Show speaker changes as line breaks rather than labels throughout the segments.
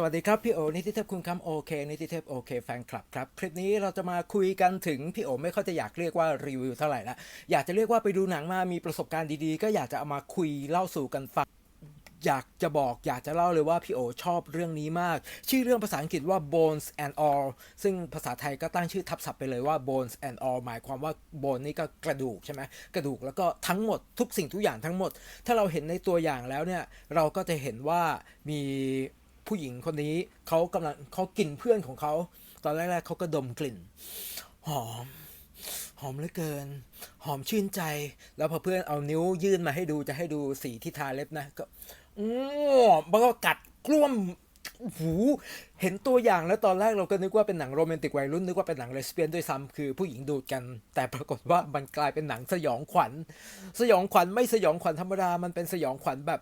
สวัสดีครับ พี่โอนิติเทพคุณคำโอเคนิติเทพโอเคแฟนคลับครับ คลิปนี้เราจะมาคุยกันถึง พี่โอไม่ค่อยจะอยากเรียกว่ารีวิวเท่าไหร่ละอยากจะเรียกว่าไปดูหนังมามีประสบการณ์ดีๆ ก็อยากจะเอามาคุยเล่าสู่กันฟังอยากจะบอกอยากจะเล่าเลยว่าพี่โอชอบเรื่องนี้มาก ชื่อเรื่องภาษาอังกฤษว่า bones and all ซึ่งภาษาไทยก็ตั้งชื่อทับศัพท์ไปเลยว่า bones and all หมายความว่า bone นี่ก็กระดูกใช่ไหมกระดูกแล้วก็ทั้งหมดทุกสิ่งทุกอย่างทั้งหมด ถ้าเราเห็นในตัวอย่างแล้วเนี่ย เราก็จะเห็นว่ามี ผู้หญิงคนนี้เขากำลังเขากินเพื่อนของเขาตอนแรกๆเขาก็ดมกลิ่น หอม หอมเหลือเกิน หอมชื่นใจ แล้วพอเพื่อนเอานิ้วยื่นมาให้ดูจะให้ดูสีที่ทาเล็บนะก็อือมันก็กัดกล้วมหูเห็นตัวอย่างแล้วตอนแรกเราก็นึกว่าเป็นหนังโรแมนติกวัยรุ่นนึกว่าเป็นหนังเลสเบี้ยนด้วยซ้ำคือผู้หญิงดูดกัน แต่ปรากฏว่ามันกลายเป็นหนังสยองขวัญ สยองขวัญไม่สยองขวัญธรรมดามันเป็นสยองขวัญแบบ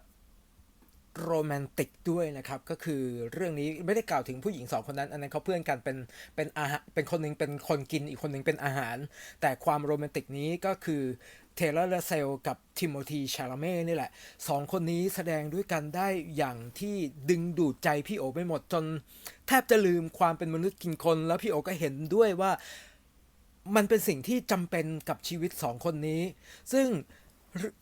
โรแมนติกด้วยนะครับ ก็คือเรื่องนี้ไม่ได้กล่าวถึงผู้หญิงสองคนนั้น อันนั้นเขาเพื่อนกันเป็นเป็นอาหารเป็นคนหนึงเป็นคนกินอีกคนหนึงเป็นอาหาร แต่ความโรแมนติกนี้ก็คือเทเลอร์เซลกับทิโมธีชาลาเม่นี่แหละสองคนนี้แสดงด้วยกันได้อย่างที่ดึงดูดใจพี่โอไปหมดจน แทบจะลืมความเป็นมนุษย์กินคน แล้วพี่โอก็เห็นด้วยว่ามันเป็นสิ่งที่จำเป็นกับชีวิตสองคนนี้ ซึ่ง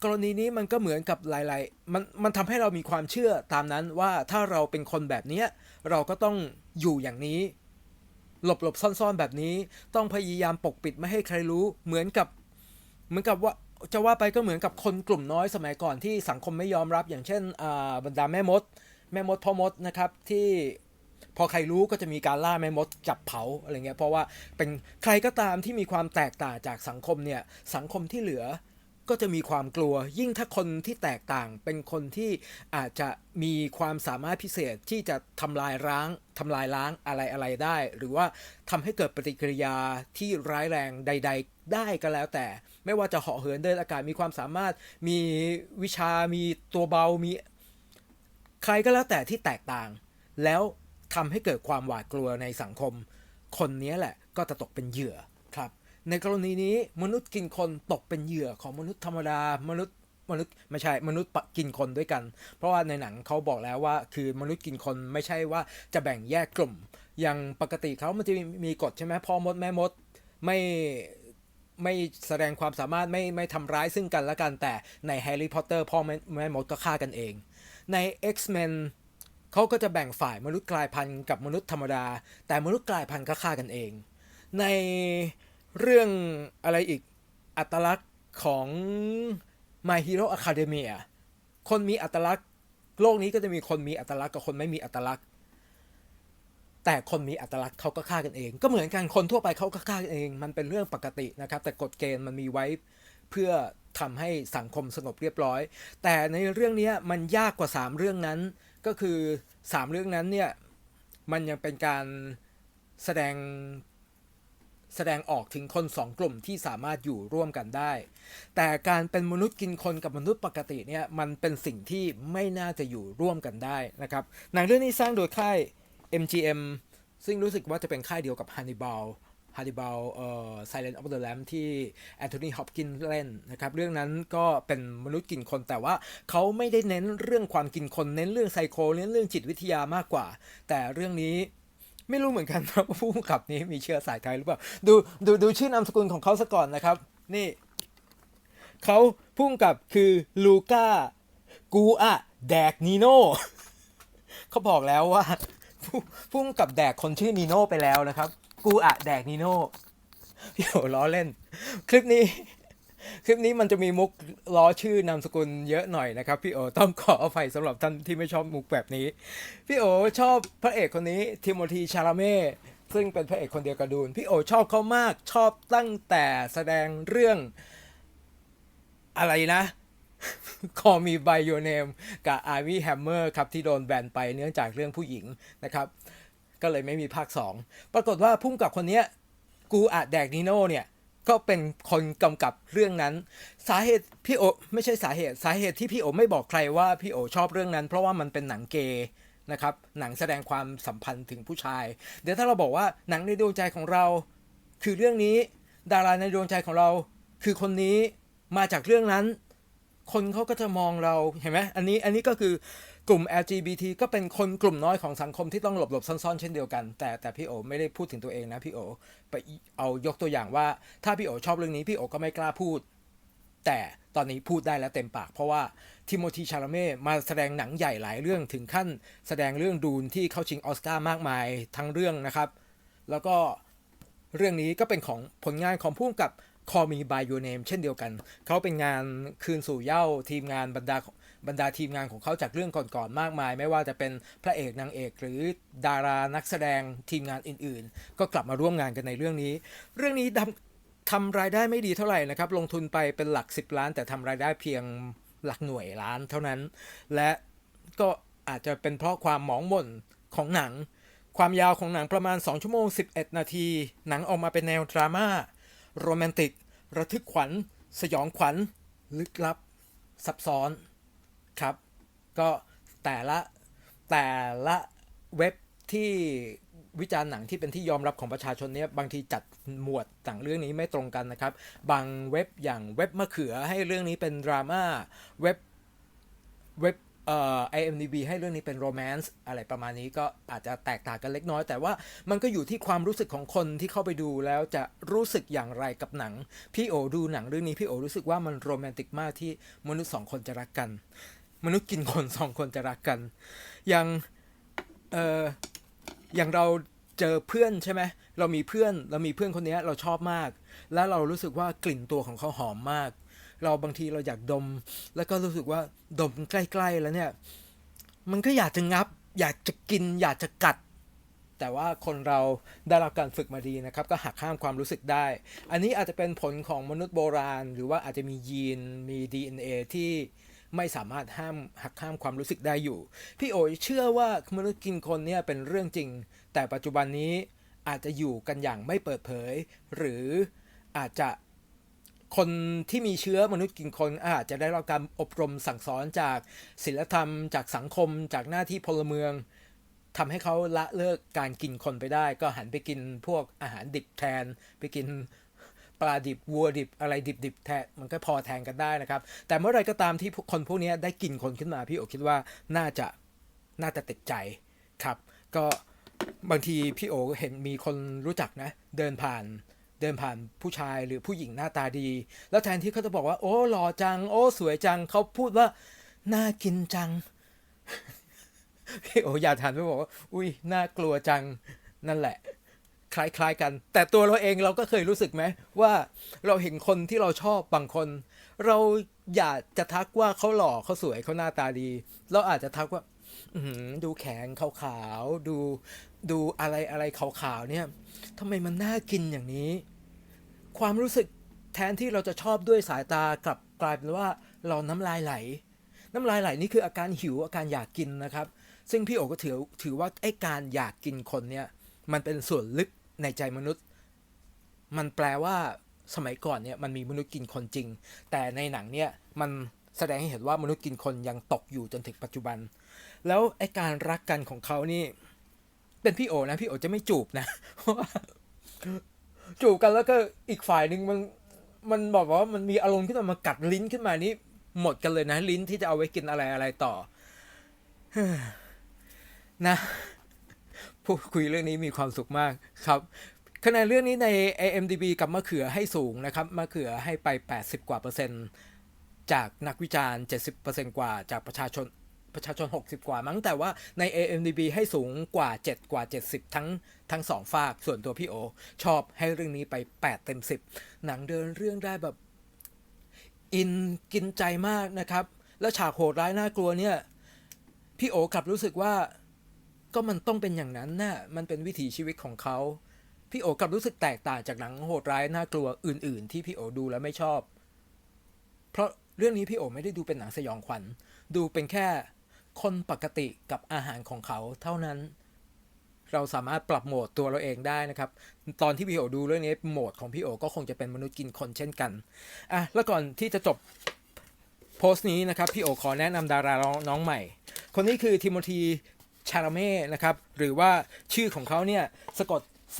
กรณีนี้มันก็เหมือนกับหลาย ๆ มันมันทำให้เรามีความเชื่อตามนั้นว่าถ้าเราเป็นคนแบบนี้เราก็ต้องอยู่อย่างนี้ หลบหลบซ่อนๆแบบนี้ ต้องพยายามปกปิดไม่ให้ใครรู้ เหมือนกับ เหมือนกับว่าจะว่าไปก็เหมือนกับคนกลุ่มน้อยสมัยก่อนที่สังคมไม่ยอมรับอย่างเช่นบรรดาแม่มด แม่มดพ่อมดนะครับที่พอใครรู้ก็จะมีการล่าแม่มดจับเผาอะไรเงี้ยเพราะว่าเป็นใครก็ตามที่มีความแตกต่างจากสังคมเนี่ยสังคมที่เหลือ ก็จะมีความกลัว ยิ่งถ้าคนที่แตกต่างเป็นคนที่อาจจะมีความสามารถพิเศษที่จะทำลายร้างทำลายล้างอะไรอะไรได้ หรือว่าทำให้เกิดปฏิกิริยาที่ร้ายแรงใด ๆ ได้ก็แล้วแต่ ไม่ว่าจะเหาะเหินเดินอากาศมีความสามารถ มีวิชามีตัวเบามี ใครก็แล้วแต่ที่แตกต่าง แล้วทำให้เกิดความหวาดกลัวในสังคม คนนี้แหละก็จะตกเป็นเหยื่อ ในกรณีนี้มนุษย์กินคนตกเป็นเหยื่อของมนุษย์ธรรมดามนุษย์มนุษย์ไม่ใช่มนุษย์ปกินคนด้วยกัน เพราะว่าในหนังเขาบอกแล้วว่า คือมนุษย์กินคนไม่ใช่ว่าจะแบ่งแยกกลุ่ม อย่างปกติเขามันจะมีมีกฎใช่ไหมพ่อมดแม่มดไม่ไม่แสดงความสามารถไม่ไม่ทำร้ายซึ่งกันและกันแต่ในแฮร์รี่พอตเตอร์พ่อแม่แม่มดก็ฆ่ากันเอง ใน X-Men เขาก็จะแบ่งฝ่ายมนุษย์กลายพันธุ์กับมนุษย์ธรรมดา แต่มนุษย์กลายพันธุ์ก็ฆ่ากันเอง ใน เรื่องอะไรอีกอัตลักษณ์ของ My Hero Academia คนมีอัตลักษณ์ โลกนี้ก็จะมีคนมีอัตลักษณ์กับคนไม่มีอัตลักษณ์ แต่คนมีอัตลักษณ์เขาก็ฆ่ากันเอง ก็เหมือนกันคนทั่วไปเขาก็ฆ่ากันเอง มันเป็นเรื่องปกตินะครับ แต่กฎเกณฑ์มันมีไว้เพื่อทำให้สังคมสงบเรียบร้อย แต่ในเรื่องนี้มันยากกว่า 3 เรื่องนั้น ก็คือ 3 เรื่องนั้นเนี่ย มันยังเป็นการแสดง แสดงออกถึงคนสองกลุ่มที่สามารถอยู่ร่วมกันได้ แต่การเป็นมนุษย์กินคนกับมนุษย์ปกติเนี่ยมันเป็นสิ่งที่ไม่น่าจะอยู่ร่วมกันได้นะครับหนังเรื่องนี้สร้างโดยค่าย MGM ซึ่งรู้สึกว่าจะเป็นค่ายเดียวกับ Hannibal Hannibal เอ่อ Silent of the Lamb ที่แอนโทนี ฮอปกินเล่นนะครับ เรื่องนั้นก็เป็นมนุษย์กินคนแต่ว่าเขาไม่ได้เน้นเรื่องความกินคน เน้นเรื่องไซโค เน้นเรื่องจิตวิทยามากกว่า แต่เรื่องนี้ ไม่รู้เหมือนกันว่าผู้กำกับนี้มีเชื้อสายไทยหรือเปล่า ดูดูดูชื่อนามสกุลของเขาซะก่อนนะครับ นี่เขาพุ่งกับคือลูก้ากูอะแดกนีโน่เขาบอกแล้วว่าพุ่งกับแดกคนชื่อนีโน่ไปแล้วนะครับ กูอะแดกนีโน่พี่โอล้อเล่น คลิปนี้ คลิปนี้มันจะมีมุกล้อชื่อนามสกุลเยอะหน่อยนะครับ พี่โอต้องขออภัยสำหรับท่านที่ไม่ชอบมุกแบบนี้ พี่โอชอบพระเอกคนนี้ทิโมธีชาลาเม่ซึ่งเป็นพระเอกคนเดียวกับดูนพี่โอชอบเขามากชอบตั้งแต่แสดงเรื่องอะไรนะ Call Me By Your Name กับ Ivy Hammer ครับที่โดนแบนไปเนื่องจากเรื่องผู้หญิงนะครับ ก็เลยไม่มีภาค 2 ปรากฏว่าพุ่มกับคนนี้กูอะแดกนิโน่เนี่ย ก็เป็นคนกำกับเรื่องนั้น สาเหตุพี่โอไม่ใช่สาเหตุสาเหตุที่พี่โอไม่บอกใครว่าพี่โอชอบเรื่องนั้น เพราะว่ามันเป็นหนังเกย์นะครับหนังแสดงความสัมพันธ์ถึงผู้ชาย เดี๋ยวถ้าเราบอกว่าหนังในดวงใจของเรา คือเรื่องนี้ดาราในดวงใจของเรา คือคนนี้มาจากเรื่องนั้น คนเขาก็จะมองเราเห็นไหมอันนี้อันนี้ก็คือ กลุ่ม LGBT ก็เป็นคนกลุ่มน้อยของสังคมที่ต้องหลบหลบซ่อนๆ เช่นเดียวกัน แต่แต่พี่โอไม่ได้พูดถึงตัวเองนะพี่โอไปเอายกตัวอย่างว่า ถ้าพี่โอชอบเรื่องนี้พี่โอก็ไม่กล้าพูด แต่ตอนนี้พูดได้แล้วเต็มปาก เพราะว่าทิโมธีชาลเม่มาแสดงหนังใหญ่หลายเรื่องถึงขั้น แสดงเรื่องดูนที่เข้าชิงออสการ์มากมายทั้งเรื่องนะครับ แล้วก็เรื่องนี้ก็เป็นของผลงานของผู้กำกับ Call Me By Your Name เช่นเดียวกัน เขาเป็นงานคืนสู่เย้าทีมงานบรรดา บรรดาทีมงานของเขาจากเรื่องก่อนๆมากมาย ไม่ว่าจะเป็นพระเอกนางเอก หรือดารานักแสดงทีมงานอื่นๆ ก็กลับมาร่วมงานกันในเรื่องนี้ เรื่องนี้ทำทำรายได้ไม่ดีเท่าไหร่นะครับ ลงทุนไปเป็นหลัก 10 ล้าน แต่ทำรายได้เพียงหลักหน่วยล้านเท่านั้น และก็อาจจะเป็นเพราะความหมองหม่นของหนัง ความยาวของหนังประมาณ 2 ชั่วโมง 11 นาที หนังออกมาเป็นแนวดราม่าโรแมนติก ระทึกขวัญ สยองขวัญ ลึกลับ ซับซ้อน ครับ ก็แต่ละแต่ละเว็บที่วิจารณ์หนังที่เป็นที่ยอมรับของประชาชนเนี่ยบางทีจัดหมวดต่างเรื่องนี้ไม่ตรงกันนะครับ บางเว็บอย่างเว็บมะเขือให้เรื่องนี้เป็นดราม่าเว็บเว็บเอ่อ IMDb ให้เรื่องนี้เป็นโรแมนต์อะไรประมาณนี้ก็อาจจะแตกต่างกันเล็กน้อย แต่ว่ามันก็อยู่ที่ความรู้สึกของคนที่เข้าไปดูแล้วจะรู้สึกอย่างไรกับหนัง พี่โอดูหนังเรื่องนี้พี่โอรู้สึกว่ามันโรแมนติกมากที่มนุษย์สองคนจะรักกัน มนุษย์กินคนสองคนจะรักกัน อย่างเอออย่างเราเจอเพื่อนใช่ไหมเรามีเพื่อนเรามีเพื่อนคนนี้เราชอบมาก แล้วเรารู้สึกว่ากลิ่นตัวของเขาหอมมาก เราบางทีเราอยากดม แล้วก็รู้สึกว่าดมใกล้ๆแล้วเนี่ย มันก็อยากจะงับ อยากจะกิน อยากจะกัด แต่ว่าคนเราได้รับการฝึกมาดีนะครับ ก็หักห้ามความรู้สึกได้ อันนี้อาจจะเป็นผลของมนุษย์โบราณ หรือว่าอาจจะมียีนมี DNA ที่ ไม่สามารถห้ามหักห้ามความรู้สึกได้อยู่ พี่โอ๋เชื่อว่ามนุษย์กินคนเนี่ยเป็นเรื่องจริง แต่ปัจจุบันนี้อาจจะอยู่กันอย่างไม่เปิดเผย หรืออาจจะคนที่มีเชื้อมนุษย์กินคนอาจจะได้รับการอบรมสั่งสอนจากศิลธรรม จากสังคม จากหน้าที่พลเมืองทำให้เขาละเลิกการกินคนไปได้ ก็หันไปกินพวกอาหารดิบแทน ไปกิน ปลาดิบวัวดิบอะไรดิบดิบแทนมันก็พอแทนกันได้นะครับ แต่เมื่อไรก็ตามที่คนพวกนี้ได้กินคนขึ้นมาพี่โอคิดว่าน่าจะน่าจะติดใจครับ ก็บางทีพี่โอเห็นมีคนรู้จักนะ เดินผ่านเดินผ่านผู้ชายหรือผู้หญิงหน้าตาดี แล้วแทนที่เขาจะบอกว่า โอ้หล่อจัง โอ้สวยจังเขาพูดว่าน่ากินจังพี่โออยากถามไปบอกว่าอุ้ยน่ากลัวจังนั่นแหละ คล้าย ๆ กัน แต่ตัวเราเองเราก็เคยรู้สึกไหมว่าเราเห็นคนที่เราชอบบางคน เราอยากจะทักว่าเขาหล่อเขาสวยเขาหน้าตาดี เราอาจจะทักว่าอดูแขนขาวๆดูดูอะไรอะไรขาวๆเนี่ยทำไมมันน่ากินอย่างนี้ ความรู้สึกแทนที่เราจะชอบด้วยสายตากลับกลายเป็นว่าเราน้ำลายไหล น้ำลายไหลนี่คืออาการหิวอาการอยากกินนะครับ ซึ่งพี่โอก็ถือถือว่าไอ้การอยากกินคนเนี่ยมันเป็นส่วนลึก ในใจมนุษย์ มันแปลว่าสมัยก่อนเนี่ยมันมีมนุษย์กินคนจริง แต่ในหนังเนี่ยมันแสดงให้เห็นว่ามนุษย์กินคนยังตกอยู่จนถึงปัจจุบัน แล้วไอการรักกันของเขานี่ เป็นพี่โอนะพี่โอจะไม่จูบนะจูบกันแล้วก็อีกฝ่ายหนึ่งมันมันบอกว่ามันมีอารมณ์ขึ้นมามากัดลิ้นขึ้นมานี่หมดกันเลยนะลิ้นที่จะเอาไว้กินอะไรอะไรต่อนะ พูดคุยเรื่องนี้มีความสุขมากครับคะแนนเรื่องนี้ใน AMDB กับมะเขือให้สูงนะครับมะเขือให้ไป 80 กว่าเปอร์เซ็นต์ จากนักวิจารณ์ 70%กว่าจากประชาชนประชาชน 60 กว่ามั้งแต่ว่าใน AMDB ให้สูงกว่า 7 กว่า 70 ทั้งทั้งสองฝากส่วนตัวพี่โอ ชอบให้เรื่องนี้ไป 8 เต็ม 10 หนังเดินเรื่องได้แบบ อินกินใจมากนะครับ แล้วฉากโหดร้ายน่ากลัวเนี่ย พี่โอกลับรู้สึกว่า ก็มันต้องเป็นอย่างนั้นน่ะมันเป็นวิถีชีวิตของเขาพี่โอกลับรู้สึกแตกต่างจากหนังโหดร้ายน่ากลัวอื่น ๆ ที่พี่โอดูแล้วไม่ชอบ เพราะเรื่องนี้พี่โอไม่ได้ดูเป็นหนังสยองขวัญ ดูเป็นแค่คนปกติกับอาหารของเขาเท่านั้น เราสามารถปรับโหมดตัวเราเองได้นะครับ ตอนที่พี่โอดูเรื่องนี้โหมดของพี่โอก็คงจะเป็นมนุษย์กินคนเช่นกันอะแล้วก่อนที่จะจบโพสต์นี้นะครับพี่โอขอแนะนำดาราน้องใหม่ คนนี้คือทิโมธี ชาราเม่นะครับ หรือว่าชื่อของเขาเนี่ยสะกด C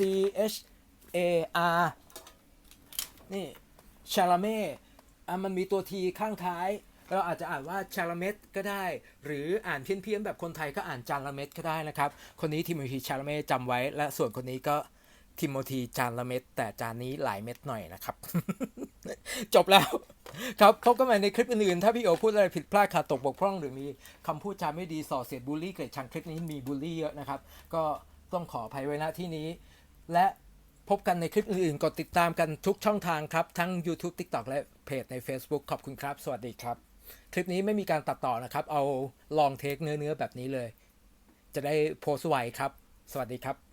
H A R นี่ชาราเม่อะมันมีตัวทีข้างท้าย เราอาจจะอ่านว่าชาลเมตก็ได้ หรืออ่านเพี้ยนๆแบบคนไทยก็อ่านจาลาเมตก็ได้นะครับ คนนี้ทีมธีชาลเม่จำไว้และส่วนคนนี้ก็ ทิโมธีจานลาเมตแต่จานนี้หลายเม็ดหน่อยนะครับ จบแล้วครับพบกันใหม่ในคลิปอื่นๆ ถ้าพี่โอพูดอะไรผิดพลาดขาดตกบกพร่อง หรือมีคำพูดจาไม่ดีส่อเสียดบูลลี่เกลียดชังคลิปนี้มีบูลลี่เยอะนะครับ ก็ต้องขออภัยไว้ณที่นี้ และพบกันในคลิปอื่นๆ กดติดตามกันทุกช่องทางครับ ทั้ง YouTube TikTok และเพจใน Facebook ขอบคุณครับ สวัสดีครับ คลิปนี้ไม่มีการตัดต่อนะครับ เอาลองเทคเนื้อๆแบบนี้เลย จะได้โพสไวครับ สวัสดีครับ